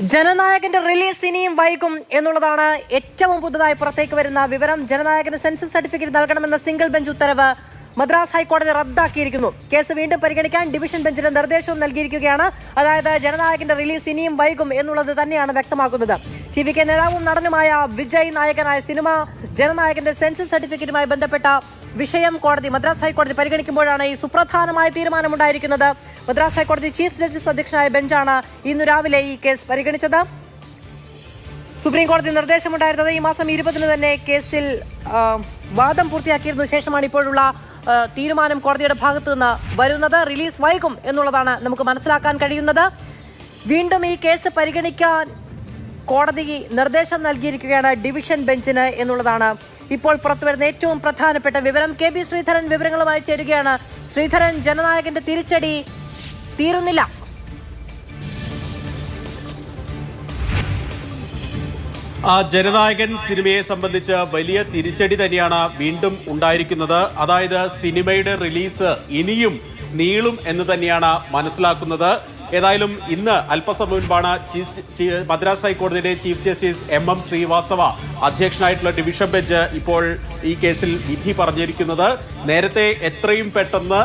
ജനനായകന്റെ release ഇനിയും വൈകും എന്നുള്ളതാണ് ഏറ്റവും പുതുതായി പുറത്തേക്ക് വരുന്ന വിവരം. ജനനായകന് സെൻസസ് സർട്ടിഫിക്കറ്റ് നൽകണമെന്ന സിംഗിൾ ബെഞ്ച് ഉത്തരവ് മദ്രാസ് ഹൈക്കോടതി റദ്ദാക്കിയിരിക്കുന്നു. കേസ് വീണ്ടും പരിഗണിക്കാൻ ഡിവിഷൻ ബെഞ്ചിന് നിർദ്ദേശവും നൽകിയിരിക്കുകയാണ്. അതായത് ജനനായകന്റെ റിലീസ് ഇനിയും വൈകും എന്നുള്ളത് തന്നെയാണ് വ്യക്തമാക്കുന്നത്. ടി വി കെ നേതാവും നടനുമായ വിജയ് നായകനായ സിനിമ ജനനായകന്റെ സെൻസസ് സർട്ടിഫിക്കറ്റുമായി ബന്ധപ്പെട്ട വിഷയം കോടതി മദ്രാസ് ഹൈക്കോടതി പരിഗണിക്കുമ്പോഴാണ് ഈ സുപ്രധാനമായ തീരുമാനമുണ്ടായിരിക്കുന്നത്. മദ്രാസ് ഹൈക്കോടതി ചീഫ് ജസ്റ്റിസ് അധ്യക്ഷനായ ബെഞ്ചാണ് ഇന്നു രാവിലെ ഈ കേസ് പരിഗണിച്ചത്. സുപ്രീം കോടതി നിർദ്ദേശമുണ്ടായിരുന്നത് ഈ മാസം ഇരുപതിന് തന്നെ കേസിൽ വാദം പൂർത്തിയാക്കിയതിനു ശേഷമാണ് ഇപ്പോഴുള്ള തീരുമാനം കോടതിയുടെ ഭാഗത്തു നിന്ന് വരുന്നത്. റിലീസ് വൈകും എന്നുള്ളതാണ് നമുക്ക് മനസ്സിലാക്കാൻ കഴിയുന്നത്. വീണ്ടും ഈ കേസ് പരിഗണിക്കാൻ കോടതി നിർദ്ദേശം നൽകിയിരിക്കുകയാണ് ഡിവിഷൻ ബെഞ്ചിന് എന്നുള്ളതാണ് ഇപ്പോൾ പുറത്തുവരുന്ന ഏറ്റവും പ്രധാനപ്പെട്ട വിവരം. കെ ബി ശ്രീധരൻ വിവരങ്ങളുമായി ചേരുകയാണ്. ശ്രീധരൻ ജനനായകന്റെ തിരിച്ചടി തീരുന്നില്ല. ആ ജനനായകൻ സിനിമയെ സംബന്ധിച്ച് വലിയ തിരിച്ചടി തന്നെയാണ് വീണ്ടും ഉണ്ടായിരിക്കുന്നത്. അതായത് സിനിമയുടെ റിലീസ് ഇനിയും നീളും എന്ന് തന്നെയാണ് മനസ്സിലാക്കുന്നത്. ഏതായാലും ഇന്ന് അല്പസമയം മുൻപാണ് മദ്രാസ് ഹൈക്കോടതിയുടെ chief justice M M Srivastava അധ്യക്ഷനായിട്ടുള്ള division bench ഇപ്പോൾ ഈ കേസിൽ വിധി പറഞ്ഞിരിക്കുന്നത്. നേരത്തെ എത്രയും പെട്ടെന്ന്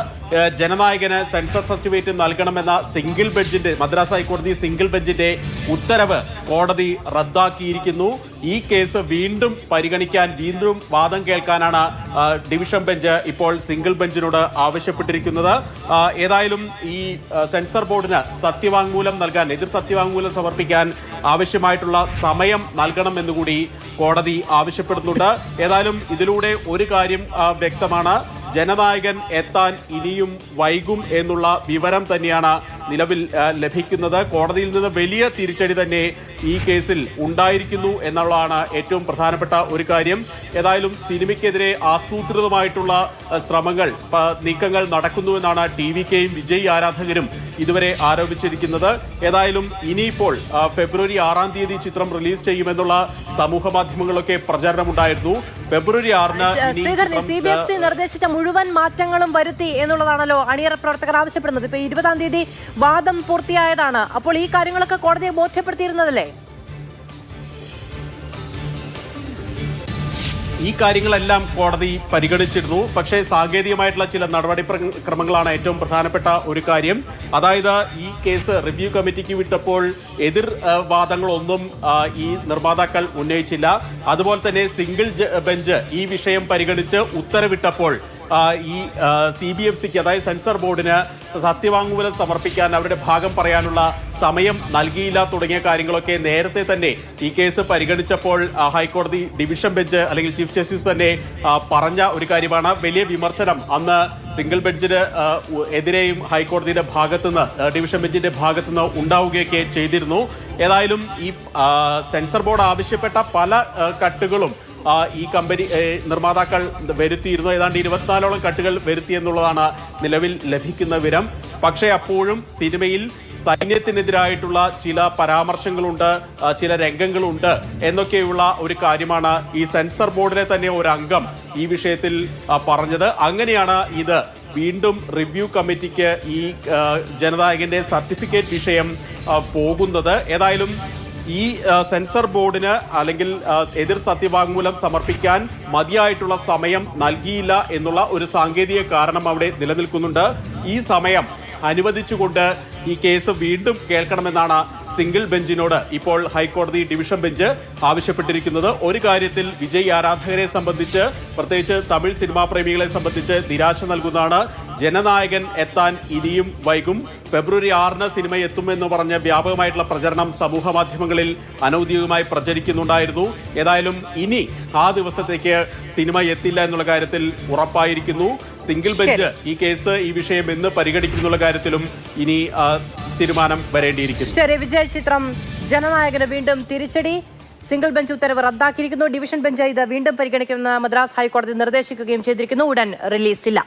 ജനനായകന് സെൻസർ സർട്ടിഫിക്കറ്റ് നൽകണമെന്ന സിംഗിൾ ബെഞ്ചിന്റെ മദ്രാസ് ഹൈക്കോടതി സിംഗിൾ ബെഞ്ചിന്റെ ഉത്തരവ് കോടതി റദ്ദാക്കിയിരിക്കുന്നു. ഈ കേസ് വീണ്ടും പരിഗണിക്കാൻ വീണ്ടും വാദം കേൾക്കാനാണ് ഡിവിഷൻ ബെഞ്ച് ഇപ്പോൾ സിംഗിൾ ബെഞ്ചിനോട് ആവശ്യപ്പെട്ടിരിക്കുന്നത്. ഏതായാലും ഈ സെൻസർ ബോർഡിന് സത്യവാങ്മൂലം നൽകാൻ എതിർ സത്യവാങ്മൂലം സമർപ്പിക്കാൻ ആവശ്യമായിട്ടുള്ള സമയം നൽകണമെന്നുകൂടി കോടതി ആവശ്യപ്പെടുന്നുണ്ട്. ഏതായാലും ഇതിലൂടെ ഒരു കാര്യം വ്യക്തമാണ്. ജനനായകൻ എത്താൻ ഇനിയും വൈകും എന്നുള്ള വിവരം തന്നെയാണ് നിലവിൽ ലഭിക്കുന്നത്. കോടതിയിൽ നിന്ന് വലിയ തിരിച്ചടി തന്നെ ഈ കേസിൽ ഉണ്ടായിരിക്കുന്നു എന്നുള്ളതാണ് ഏറ്റവും പ്രധാനപ്പെട്ട ഒരു കാര്യം. ഏതായാലും സിനിമയ്ക്കെതിരെ ആസൂത്രിതമായിട്ടുള്ള ശ്രമങ്ങൾ നീക്കങ്ങൾ നടക്കുന്നുവെന്നാണ് ടി വി കെയും വിജയ് ആരാധകരും ഇതുവരെ ആരോപിച്ചിരിക്കുന്നത്. ഏതായാലും ഇനിയിപ്പോൾ ഫെബ്രുവരി ആറാം തീയതി ചിത്രം റിലീസ് ചെയ്യുമെന്നുള്ള സമൂഹ മാധ്യമങ്ങളിലൊക്കെ പ്രചാരണമുണ്ടായിരുന്നു. ഫെബ്രുവരി ആറിന് ശ്രീധരനെ സി ബി എഫ് സി നിർദ്ദേശിച്ച മുഴുവൻ മാറ്റങ്ങളും വരുത്തി എന്നുള്ളതാണല്ലോ അണിയറ പ്രവർത്തകർ ആവശ്യപ്പെടുന്നത്. ഇപ്പൊ ഇരുപതാം തീയതി വാദം പൂർത്തിയായതാണ്. അപ്പോൾ ഈ കാര്യങ്ങളൊക്കെ കോടതിയെ ബോധ്യപ്പെടുത്തിയിരുന്നതല്ലേ? ഈ കാര്യങ്ങളെല്ലാം കോടതി പരിഗണിച്ചിരുന്നു. പക്ഷേ സാങ്കേതികമായിട്ടുള്ള ചില നടപടി ക്രമങ്ങളാണ് ഏറ്റവും പ്രധാനപ്പെട്ട ഒരു കാര്യം. അതായത് ഈ കേസ് റിവ്യൂ കമ്മിറ്റിക്ക് വിട്ടപ്പോൾ എതിർ വാദങ്ങളൊന്നും ഈ നിർമ്മാതാക്കൾ ഉന്നയിച്ചില്ല. അതുപോലെ തന്നെ സിംഗിൾ ബെഞ്ച് ഈ വിഷയം പരിഗണിച്ച് ഉത്തരവിട്ടപ്പോൾ ഈ സി ബി എഫ് സിക്ക് അതായത് സെൻസർ ബോർഡിന് സത്യവാങ്മൂലം സമർപ്പിക്കാൻ അവരുടെ ഭാഗം പറയാനുള്ള സമയം നൽകിയില്ല തുടങ്ങിയ കാര്യങ്ങളൊക്കെ നേരത്തെ തന്നെ ഈ കേസ് പരിഗണിച്ചപ്പോൾ ഹൈക്കോടതി ഡിവിഷൻ ബെഞ്ച് അല്ലെങ്കിൽ ചീഫ് ജസ്റ്റിസ് തന്നെ പറഞ്ഞ ഒരു കാര്യമാണ്. വലിയ വിമർശനം അന്ന് സിംഗിൾ ബെഞ്ചിന് എതിരെയും ഹൈക്കോടതിയുടെ ഭാഗത്തുനിന്ന് ഡിവിഷൻ ബെഞ്ചിന്റെ ഭാഗത്തുനിന്ന് ഉണ്ടാവുകയൊക്കെ ചെയ്തിരുന്നു. ഏതായാലും ഈ സെൻസർ ബോർഡ് ആവശ്യപ്പെട്ട പല കട്ടുകളും ഈ കമ്പനി നിർമ്മാതാക്കൾ വരുത്തിയിരുന്നു. ഏതാണ്ട് ഇരുപത്തിനാലോളം കട്ടുകൾ വരുത്തി എന്നുള്ളതാണ് നിലവിൽ ലഭിക്കുന്ന വിവരം. പക്ഷേ അപ്പോഴും സിനിമയിൽ സൈന്യത്തിനെതിരായിട്ടുള്ള ചില പരാമർശങ്ങളുണ്ട് ചില രംഗങ്ങളുണ്ട് എന്നൊക്കെയുള്ള ഒരു കാര്യമാണ് ഈ സെൻസർ ബോർഡിലെ തന്നെ ഒരു അംഗം ഈ വിഷയത്തിൽ പറഞ്ഞത്. അങ്ങനെയാണ് ഇത് വീണ്ടും റിവ്യൂ കമ്മിറ്റിക്ക് ഈ ജനനായകന്റെ സർട്ടിഫിക്കറ്റ് വിഷയം പോകുന്നത്. ഏതായാലും ഈ സെൻസർ ബോർഡിന് അല്ലെങ്കിൽ എതിർ സത്യവാങ്മൂലം സമർപ്പിക്കാൻ മതിയായിട്ടുള്ള സമയം നൽകിയില്ല എന്നുള്ള ഒരു സാങ്കേതിക കാരണം അവിടെ നിലനിൽക്കുന്നുണ്ട്. ഈ സമയം അനുവദിച്ചുകൊണ്ട് ഈ കേസ് വീണ്ടും കേൾക്കണമെന്നാണ് സിംഗിൾ ബെഞ്ചിനോട് ഇപ്പോൾ ഹൈക്കോടതി ഡിവിഷൻ ബെഞ്ച് ആവശ്യപ്പെട്ടിരിക്കുന്നത്. ഒരു കാര്യത്തിൽ വിജയ് ആരാധകരെ സംബന്ധിച്ച് പ്രത്യേകിച്ച് തമിഴ് സിനിമാ പ്രേമികളെ സംബന്ധിച്ച് നിരാശ നൽകുന്നതാണ്. ജനനായകൻ എത്താൻ ഇനിയും വൈകും. ഫെബ്രുവരി ആറിന് സിനിമ എത്തുമെന്ന് പറഞ്ഞ് വ്യാപകമായിട്ടുള്ള പ്രചരണം സമൂഹ മാധ്യമങ്ങളിൽ അനൌദ്യോഗികമായി പ്രചരിക്കുന്നുണ്ടായിരുന്നു. ഏതായാലും ഇനി ആ ദിവസത്തേക്ക് സിനിമ എത്തില്ല എന്നുള്ള കാര്യത്തിൽ ഉറപ്പായിരിക്കുന്നു. സിംഗിൾ ബെഞ്ച് ഈ കേസ് ഈ വിഷയം എന്ന് പരിഗണിക്കുന്നുള്ള കാര്യത്തിലും ഇനി തീരുമാനം വരേണ്ടിയിരിക്കുന്നു. ശരി വിജയ ചിത്രം ജനനായകന് വീണ്ടും തിരിച്ചടി. സിംഗിൾ ബെഞ്ച് ഉത്തരവ് റദ്ദാക്കിയിരിക്കുന്നു. ഡിവിഷൻ ബെഞ്ച് ഇത് വീണ്ടും പരിഗണിക്കുമെന്ന് മദ്രാസ് ഹൈക്കോടതി നിർദ്ദേശിക്കുകയും ചെയ്തിരിക്കുന്നു. ഉടൻ റിലീസില്ല.